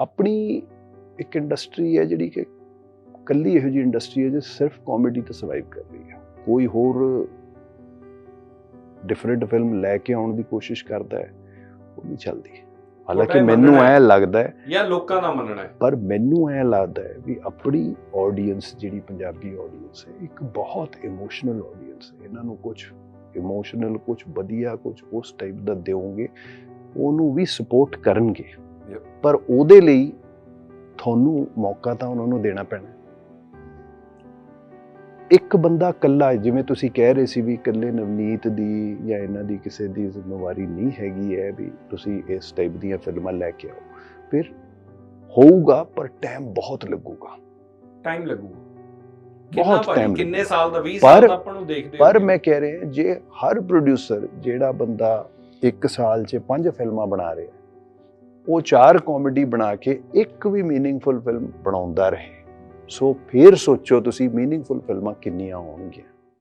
ਆਪਣੀ ਇੱਕ ਇੰਡਸਟਰੀ ਹੈ ਜਿਹੜੀ ਕਿ ਕੱਲੀ ਇਹੋ ਜੀ ਇੰਡਸਟਰੀ ਹੈ ਜੋ ਸਿਰਫ ਕਾਮੇਡੀ ਤੇ ਸਰਵਾਈਵ ਕਰ ਰਹੀ ਹੈ। ਕੋਈ ਹੋਰ ਡਿਫਰੈਂਟ ਫਿਲਮ ਲੈ ਕੇ ਆਉਣ ਦੀ ਕੋਸ਼ਿਸ਼ ਕਰਦਾ ਹੈ ਉਹ ਨਹੀਂ ਚੱਲਦੀ। ਹਾਲਾਂਕਿ ਮੈਨੂੰ ਐ ਲੱਗਦਾ ਹੈ ਯਾ ਲੋਕਾਂ ਦਾ ਮੰਨਣਾ ਹੈ? ਪਰ ਮੈਨੂੰ ਐ ਲੱਗਦਾ ਹੈ ਵੀ ਆਪਣੀ ਆਡੀਅנס ਜਿਹੜੀ ਪੰਜਾਬੀ ਆਡੀਅנס ਹੈ ਇੱਕ ਬਹੁਤ ਇਮੋਸ਼ਨਲ ਆਡੀਅנס ਹੈ। ਇਹਨਾਂ ਨੂੰ ਕੁਝ ਇਮੋਸ਼ਨਲ ਕੁਝ ਵਧੀਆ ਕੁਝ ਉਸ ਟਾਈਪ ਦਾ ਦੇਵੋਗੇ ਉਹਨੂੰ ਵੀ ਸਪੋਰਟ ਕਰਨਗੇ। ਪਰ ਉਹਦੇ ਲਈ ਤੁਹਾਨੂੰ ਮੌਕਾ ਤਾਂ ਉਹਨਾਂ ਨੂੰ ਦੇਣਾ ਪੈਣਾ। ਇੱਕ ਬੰਦਾ ਇਕੱਲਾ ਜਿਵੇਂ ਤੁਸੀਂ ਕਹਿ ਰਹੇ ਸੀ ਵੀ ਇਕੱਲੇ ਨਵਨੀਤ ਦੀ ਜਾਂ ਇਹਨਾਂ ਦੀ ਕਿਸੇ ਦੀ ਜ਼ਿੰਮੇਵਾਰੀ ਨਹੀਂ ਹੈਗੀ ਹੈ ਵੀ ਤੁਸੀਂ ਇਸ ਟਾਈਪ ਦੀਆਂ ਫਿਲਮਾਂ ਲੈ ਕੇ ਆਓ। ਫਿਰ ਹੋਊਗਾ ਪਰ ਟਾਈਮ ਬਹੁਤ ਲੱਗੂਗਾ। ਟਾਈਮ ਲੱਗੂਗਾ। ਬਹੁਤ ਟਾਈਮ ਕਿੰਨੇ ਸਾਲ ਦਾ 20 ਸਾਲ ਆਪਾਂ ਨੂੰ ਦੇਖਦੇ ਪਰ। ਮੈਂ ਕਹਿ ਰਿਹਾ ਜੇ ਹਰ ਪ੍ਰੋਡਿਊਸਰ ਜਿਹੜਾ ਬੰਦਾ ਇੱਕ ਸਾਲ 'ਚ ਪੰਜ ਫਿਲਮਾਂ ਬਣਾ ਰਿਹਾ ਉਹ ਚਾਰ ਕਾਮੇਡੀ ਬਣਾ ਕੇ ਇੱਕ ਵੀ ਮੀਨਿੰਗਫੁਲ ਫਿਲਮ ਬਣਾਉਂਦਾ ਰਹੇ। ਸੋ ਫਿਰ ਸੋਚੋ ਤੁਸੀਂ ਮੀਨਿੰਗਫੁਲ ਫਿਲਮਾਂ ਕਿੰਨੀਆਂ ਹੋਣਗੀਆਂ।